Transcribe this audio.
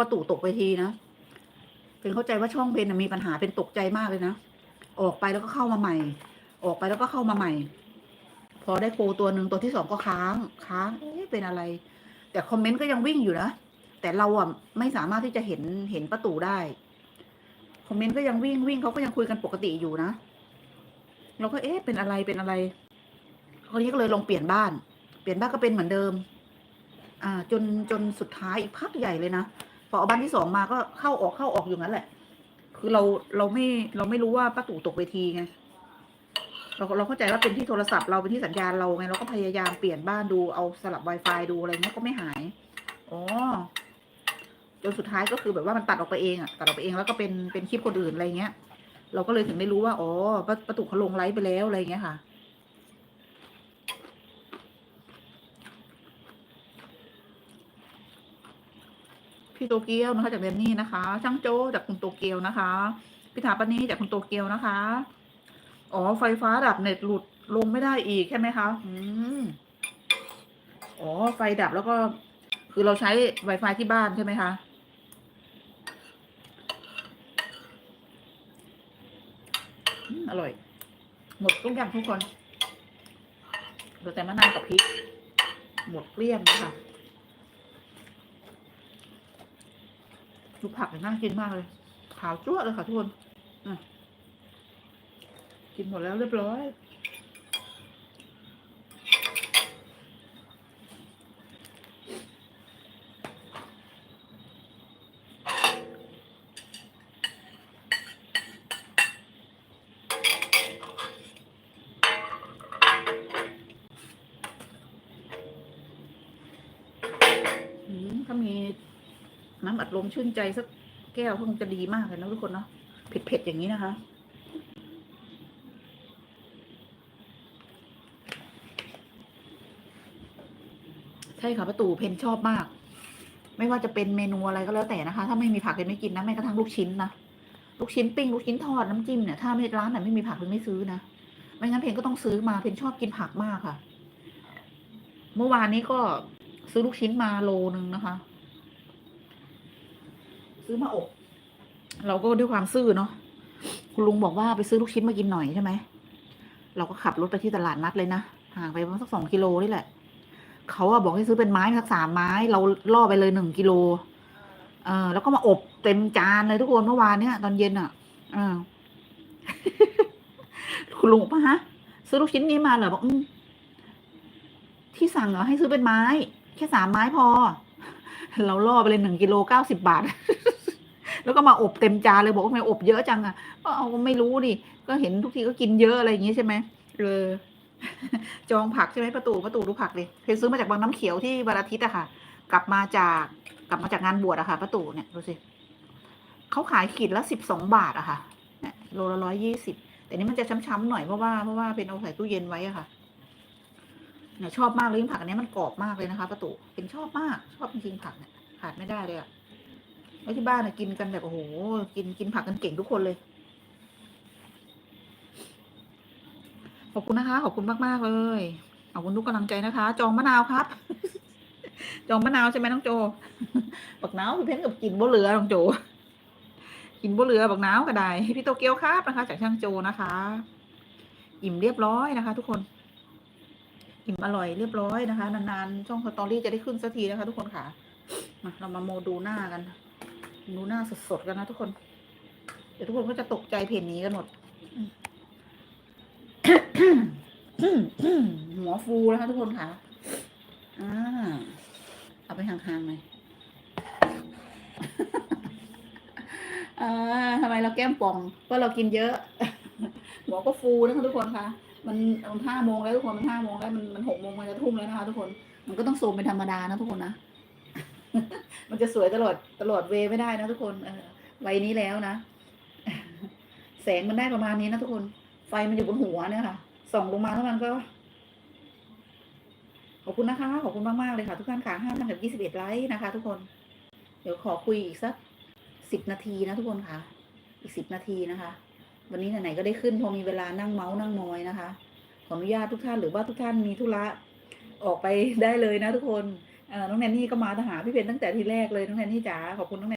ประตูตกไปทีนะเป็นเข้าใจว่าช่องเพนนมีปัญหาเป็นตกใจมากเลยนะ ออกไปแล้วก็เข้ามาใหม่ ออกไปแล้วก็เข้ามาใหม่ พอได้โปตัวหนึ่งตัวที่สองก็ค้าง ค้างเอ๊ะเป็นอะไร แต่คอมเมนต์ก็ยังวิ่งอยู่นะ แต่เราอะไม่สามารถที่จะเห็นเห็นประตูได้ คอมเมนต์ก็ยังวิ่งวิ่งเขาก็ยังคุยกันปกติอยู่นะ เราก็เอ๊ะเป็นอะไรเป็นอะไรคราวนี้ก็เลยลองเปลี่ยนบ้าน เปลี่ยนบ้านก็เป็นเหมือนเดิม อ่า จนจนสุดท้ายอีกพักใหญ่เลยนะ อเอาบ้านที่สองมาก็เข้าออกเข้าออกอยู่งั้นแหละ คือเราเราไม่เราไม่รู้ว่าป้าตู่ตกเวทีไงเราเราเข้าใจว่าเป็นที่โทรศัพท์เราเป็นที่สัญญาณเราไงเราก็พยายามเปลี่ยนบ้านดูเอาสลับ Wi-Fi ดูอะไรเงี้ยก็ไม่หายอ๋อจนสุดท้ายก็คือแบบว่ามันตัดออกไปเองอะตัดออกไปเองแล้วก็เป็นเป็นคลิปคนอื่นอะไรเงี้ย เราก็เลยถึงได้รู้ว่าอ๋อป้าป้าตู่เขาลงไลฟ์ไปแล้วอะไรเงี้ยค่ะ พี่โตเกียวนะคะจากเดนนี่นะคะ ช่างโจจากคุณโตเกียวนะคะพี่ถาปนีจากคุณโตเกียวนะคะ อ๋อไฟฟ้าดับเน็ตหลุดลงไม่ได้อีกใช่ไหมคะอืมอ๋อไฟดับแล้วก็ คือเราใช้ Wi-Fi ที่บ้านใช่ไหมคะอร่อย หมดทุกอย่างทุกคนเหลือแต่มะนาวกับพริก หมดเกลี้ยงเลยค่ะ ดูผักน่ากินมากเลย ขาวจั่วเลยค่ะทุกคนกินหมดแล้วเรียบร้อย อืมถ้ามี น้ำอัดลมชื่นใจสักแก้วคงจะดีมากเลยนะทุกคนเนาะเผ็ดๆอย่างนี้นะคะ ใช่ค่ะประตูเพนชอบมาก ไม่ว่าจะเป็นเมนูอะไรก็แล้วแต่นะคะ ถ้าไม่มีผักเพนไม่กินนะแม้กระทั่งลูกชิ้นนะลูกชิ้นปิ้งลูกชิ้นทอดน้ำจิ้มเนี่ยถ้าไม่ร้านไหนไม่มีผักเพนไม่ซื้อนะไม่งั้นเพนก็ต้องซื้อมาเพนชอบกินผักมากค่ะ เมื่อวานนี้ก็ซื้อลูกชิ้นมาโลนึงนะคะ ซื้อมาอบ เราก็ด้วยความซื่อเนาะคุณลุงบอกว่าไปซื้อลูกชิ้นมากินหน่อยใช่ไหมเราก็ขับรถไปที่ตลาดนัดเลยนะห่างไปประมาณสักสองกิโลนี่แหละเขาอะบอกให้ซื้อเป็นไม้สักสามไม้ เราล่อไปเลยหนึ่งกิโลเออแล้วก็มาอบเต็มจานเลยทุกคนเมื่อวานเนี้ยตอนเย็นอะคุณลุงปะฮะซื้อลูกชิ้นนี้มาเหรอบอกอืมที่สั่งเหรอให้ซื้อเป็นไม้ แค่สามไม้พอ เราล่อไปเลยหนึ่งกิโลเก้าสิบบาท แล้วก็มาอบเต็มจานเลยบอกว่าทำไมอบเยอะจังอะก็เอาก็ไม่รู้ดิก็เห็นทุกทีก็กินเยอะอะไรอย่างงี้ใช่ไหมเออจองผักใช่ไหมประตูประตูดูผักเลยเพนซื้อมาจากบางน้ำเขียวที่วันอาทิตย์อะค่ะ กลับมาจากกลับมาจากงานบวชอะค่ะ ประตูเนี่ยดูสิเขาขายขีดละสิบสองบาทอะค่ะโลละร้อยยี่สิบแต่นี่มันจะช้ำๆหน่อยเพราะว่าเพราะว่าเป็นเอาใส่ตู้เย็นไว้อะค่ะเนี่ยชอบมากเลยผักอันนี้มันกรอบมากเลยนะคะ ประตูเป็นชอบมากชอบจริงๆผักเนี่ยขาดไม่ได้เลยอะ แล้วที่บ้านเนี่ยกินกันแบบโอ้โหกินกินผักกันเก่งทุกคนเลย ขอบคุณนะคะ ขอบคุณมากๆเลยขอบคุณทุกกำลังใจนะคะ จองมะนาวครับ จองมะนาวใช่ไหมน้องโจบักนาวพี่เพ้นกับกินบ่เหลือน้องโจ กินบ่เหลือบักนาวก็ได้พี่โตเกียวครับนะคะ จากช่างโจนะคะ อิ่มเรียบร้อยนะคะ ทุกคนอิ่มอร่อยเรียบร้อยนะคะ นานๆช่องสตอรี่จะได้ขึ้นสักทีนะคะ ทุกคนค่ะมาเรามาโมดูหน้ากัน ดูหน้าสดๆกันนะทุกคน เดี๋ยวทุกคนก็จะตกใจเพจนี้กันหมดหัวฟูนะคะทุกคนค่ะ อ่า เอาไปห่างๆหน่อยอ่าทำไมเราแก้มป่อง เพราะเรากินเยอะ หัวก็ฟูนะคะทุกคนค่ะ มันมันห้าโมงแล้วทุกคน มันห้าโมงแล้ว มันมันหกโมงมันจะทุ่มแล้วนะคะทุกคน มันก็ต้องโซมเป็นธรรมดานะทุกคนนะ มันจะสวยตลอดตลอดเวไม่ได้นะทุกคนเออวัยนี้แล้วนะ แสงมันได้ประมาณนี้นะทุกคน ไฟมันอยู่บนหัวเนี่ยค่ะ ส่องลงมาแล้วมันก็ ขอบคุณนะคะ ขอบคุณมาก ๆ เลยค่ะ ทุกท่านค่ะห้าพันกับยี่สิบเอ็ดไลค์นะคะ ทุกคน เดี๋ยวขอคุยอีกสักสิบนาทีนะทุกคนค่ะ อีกสิบนาทีนะคะ วันนี้ไหนๆก็ได้ขึ้นพอมีเวลานั่งเมาส์นั่งนอยนะคะ ขออนุญาตทุกท่านหรือว่าทุกท่านมีธุระออกไปได้เลยนะทุกคน น้องแนนนี่ก็มาหาพี่เพนตั้งแต่ทีแรกเลยน้องแนนนี่จ๋าขอบคุณน้องแนน